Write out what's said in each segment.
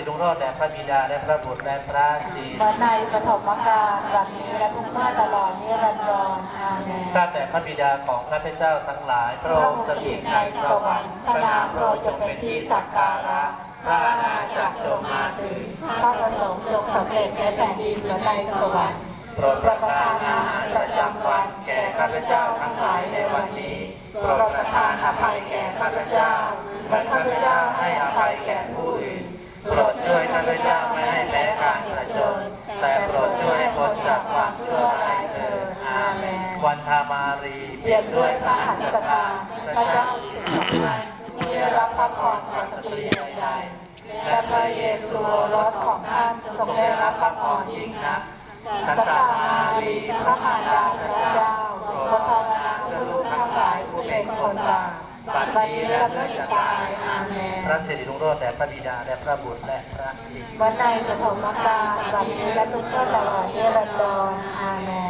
ริรุ่งโรจน์แด่พระบิดาและพระบุตรและพระจีเมื่อในปฐมกาลบัดนี้และทุกเมื่อตลอดนิรันดรอาเมนข้าแต่พระบิดาของข้าพเจ้าทั้งหลายพระองค์สถิตในสวรรค์พระนามพระองค์จงเป็นที่สักการะพระอาณาจักรจงมาถึงพระประสงค์จงสำเร็จในแผ่นดินและในสวรรค์โปรดประทานอาหารประจำวันแก่ข้าพเจ้าทั้งหลายในวันนี้โปรดประทานอภัยแก่ข้าพเจ้าเหมือนข้าพเจ้าให้อภัยแก่ผู้อื่นโปร ดช่วยข้าพเจ้าไม่ให้แพ้การประจนแต่โปรดช่วยให้พ้นจากความชั่วร้ายเถิดอาเมนวันธามารีเปี่ยมด้วยพระหัตถกาพระเจ้าสิบสองท่านที่ได้รับพระพรจากสตรีใดๆและพระเยซูรสของท่านทรงได้รับพระพรยิ่งนักสันตามารีพระมารดาพระเจ้าพระภาวนาเพื่อลูกทั้งหลายผู้เป็นคนบาป บัดนี้และเมื่อจะตายอาเมนพระสิริรุ่งโรจน์แด่พระบิดาและพระบุตรและพระจิตวันในปฐมกาลบัดนี้และทุกเมื่อตลอดนิรันดรอาเมน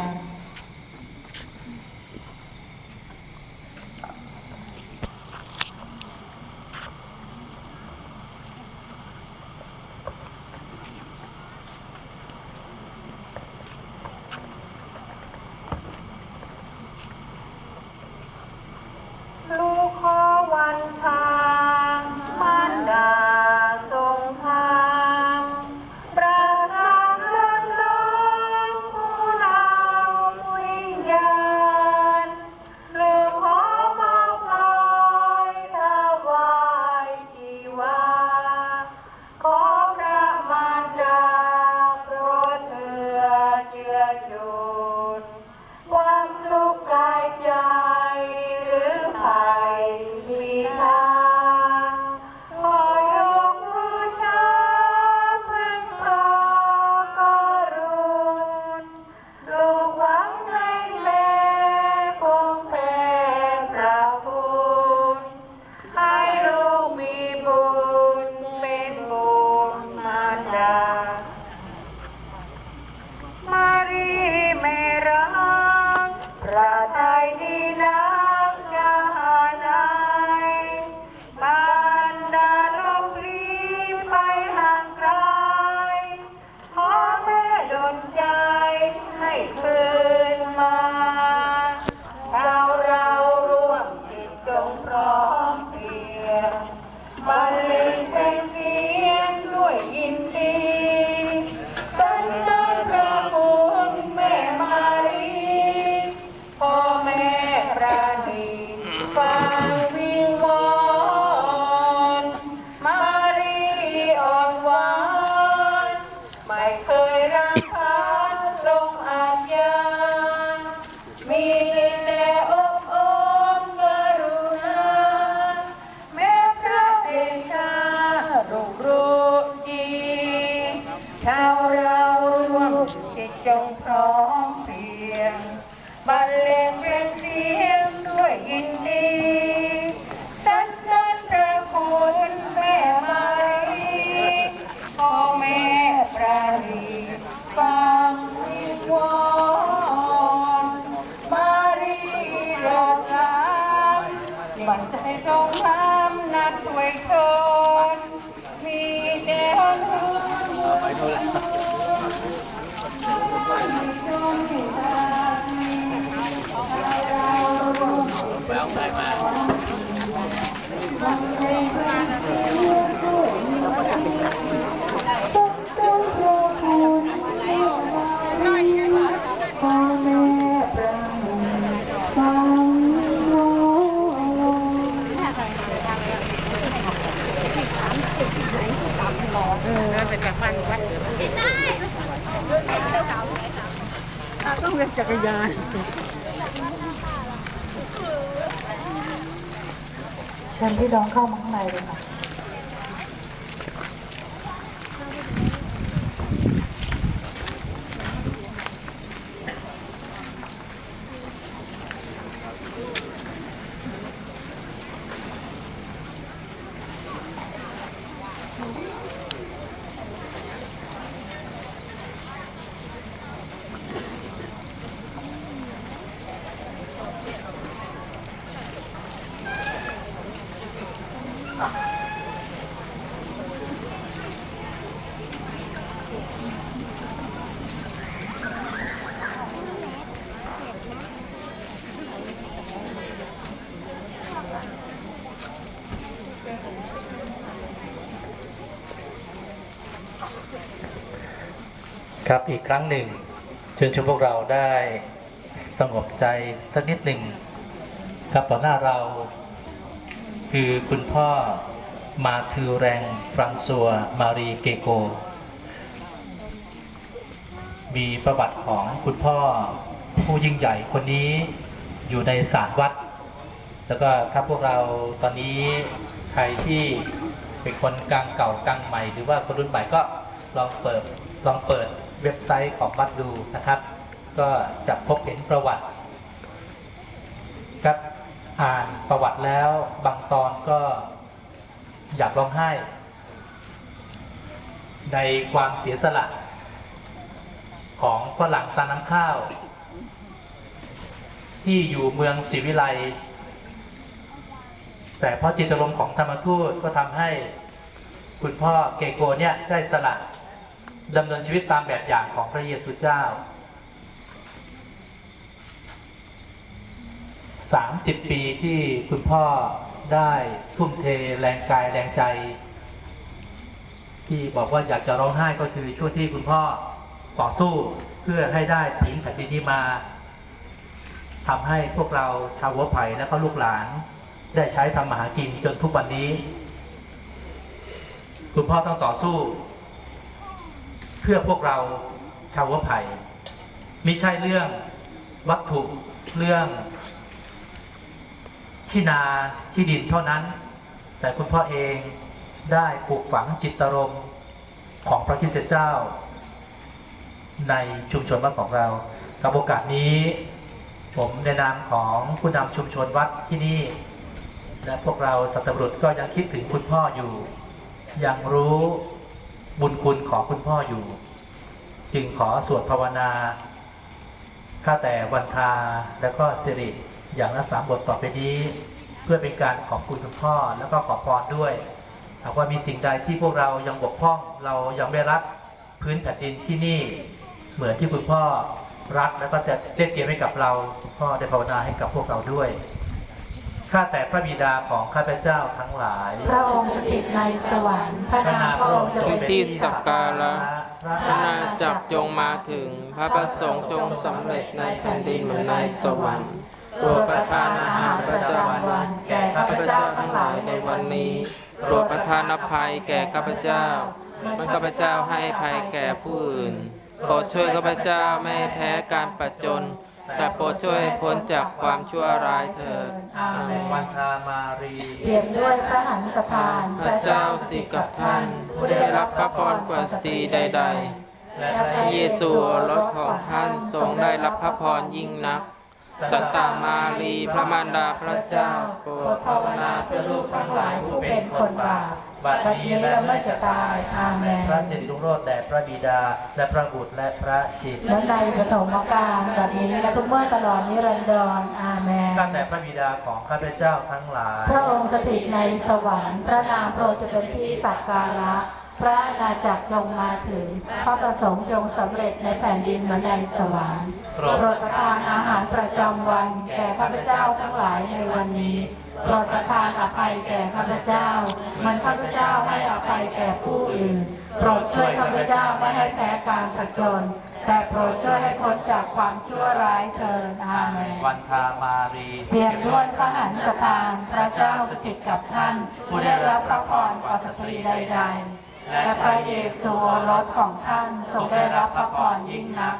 ฟั บันใจจงรัก เล่นจักรยานเชิญพี่น้องเข้ามาข้างในเลยค่ะ ครับอีกครั้งหนึ่งเชิญชวนพวกเราได้สงบใจสักนิดหนึ่งครับต่อหน้าเรา คือคุณพ่อมาทือแรงฟรังซัวมารีเกโก มีประวัติของคุณพ่อผู้ยิ่งใหญ่คนนี้อยู่ในศาลวัด แล้วก็ถ้าพวกเราตอนนี้ใครที่เป็นคนกลางเก่ากลางใหม่ หรือว่าคนรุ่นใหม่ก็ลองเปิดลองเปิด เว็บไซต์ของวัดดูนะครับ ก็จะพบเห็นประวัติครับอ่านประวัติแล้วบางตอนก็อยากร้องไห้ ในความเสียสละของฝรั่งตาน้ำข้าว ที่อยู่เมืองศรีวิไลแต่เพราะจิตอารมณ์ของธรรมทูตก็ทำให้คุณพ่อเกโกเนี่ยได้สละ ดำเนินชีวิตตามแบบอย่างของพระเยซูเจ้า 30 ปีที่คุณพ่อได้ทุ่มเทแรงกายแรงใจ ที่บอกว่าอยากจะร้องไห้ก็คือช่วงที่คุณพ่อต่อสู้เพื่อให้ได้ถึงแผ่นดินนี้มาทำให้พวกเราชาวหัวไผ่และก็ลูกหลาน ได้ใช้ทำมาหากินจนทุกวันนี้ คุณพ่อต้องต่อสู้ เพื่อพวกเราชาวหัวไผ่ไม่ใช่เรื่องวัตถุเรื่อง ที่นาที่ดินเท่านั้น แต่คุณพ่อเองได้ปลูกฝังจิตรมณ์ของพระคริสตเจ้า ในชุมชนวัดของเรากับโอกาสนี้ ผมในนามของผู้นำชุมชนวัดที่นี่ และพวกเราสัตว์บุรุษก็ยังคิดถึงคุณพ่ออยู่ ยังรู้ บุญคุณของคุณพ่ออยู่ จึงขอสวดภาวนาข้าแต่วันทาและก็สิริอย่างละสามบทต่อไปนี้ เพื่อเป็นการขอบคุณคุณพ่อแล้วก็ขอพรด้วย หากว่ามีสิ่งใดที่พวกเรายังบกพร่องเรายังไม่รักพื้นแผ่นดินที่นี่เหมือนที่คุณพ่อรักแล้วก็จะเล่นเกมให้กับเราคุณพ่อได้ภาวนาให้กับพวกเราด้วย ข้าแต่พระบิดาของข้าพเจ้าทั้งหลาย พระองค์สถิตในสวรรค์พระนามพระองค์จะเป็นที่สักการะพระนาจักรจงมาถึง พระประสงค์จงสำเร็จในแผ่นดินเหมือนในสวรรค์โปรดประทานอาหารประจำวัน แก่ข้าพเจ้าทั้งหลายในวันนี้โปรดประทานอภัยแก่ข้าพเจ้ามันข้าพเจ้าให้อภัยแก่ผู้อื่นโปรดช่วยข้าพเจ้าไม่ให้แพ้การประจน แต่โปรดช่วยให้พ้นจากความชั่วร้ายเถิดอาเมนวันทามารีเปี่ยมด้วยพระหันสถานพระเจ้าสิกับท่านผู้ได้รับพระพรกว่าสตรีใด ๆ และพระเยซูโอรสของท่านทรงได้รับพระพรยิ่งนัก สันตามารีพระมารดาพระเจ้าโปรโปรดดภาวนาเพื่อลูกทั้งหลายผู้เป็นคนบาป บัดนี้และเมื่อจะตายอาเมนพระสิริรุ่งโรจน์แด่พระบิดา และพระบุตรและพระจิตและในปฐมกาลบัดนี้และทุกเมื่อตลอดนิรันดรอาเมนข้าแต่พระบิดาของข้าพเจ้าทั้งหลาย พระองค์สถิตในสวรรค์พระนามพระองค์จะเป็นที่สักการะ พระอาณาจักรจงมาถึง พระประสงค์จงสำเร็จในแผ่นดินเหมือนในสวรรค์โปรโปรดดประทานอาหารประจำวัน แก่ข้าพเจ้าทั้งหลายในวันนี้โปรดประทานอภัยแก่ข้าพเจ้า มันข้าพเจ้าให้อภัยแก่ผู้อื่นโปรดช่วยข้าพเจ้าไม่ให้แพ้การผจญแต่โปรดช่วยให้พ้นจากความชั่วร้ายเถิดอาเมนวันทามารีเพียงด้วยพระหันสถานพระเจ้าสถิตกับท่านผู้ได้รับพระพรกว่าสตรีใดๆ และพระเยซูรสของท่านทรงได้รับพระพรยิ่งนัก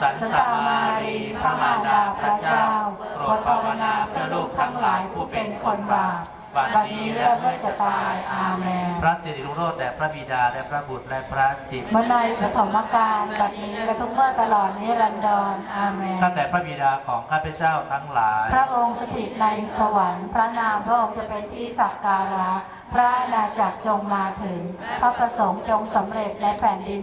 สันตามารีพระมารดาพระเจ้าโปรดภาวนาเพื่อลูกทั้งหลายผู้เป็นคนบาป บัดนี้และเมื่อจะตายอาเมนพระสิริรุ่งโรจน์แด่พระบิดาและพระบุตรและพระจิตเมื่อในปฐมกาลบัดนี้และทุกเมื่อตลอดนิรันดรอาเมนข้าแต่พระบิดาของข้าพเจ้าทั้งหลาย พระองค์สถิตในสวรรค์ พระนามพระองค์จะเป็นที่สักการะพระอาณาจักรจงมาถึง พระประสงค์จงสำเร็จในแผ่นดิน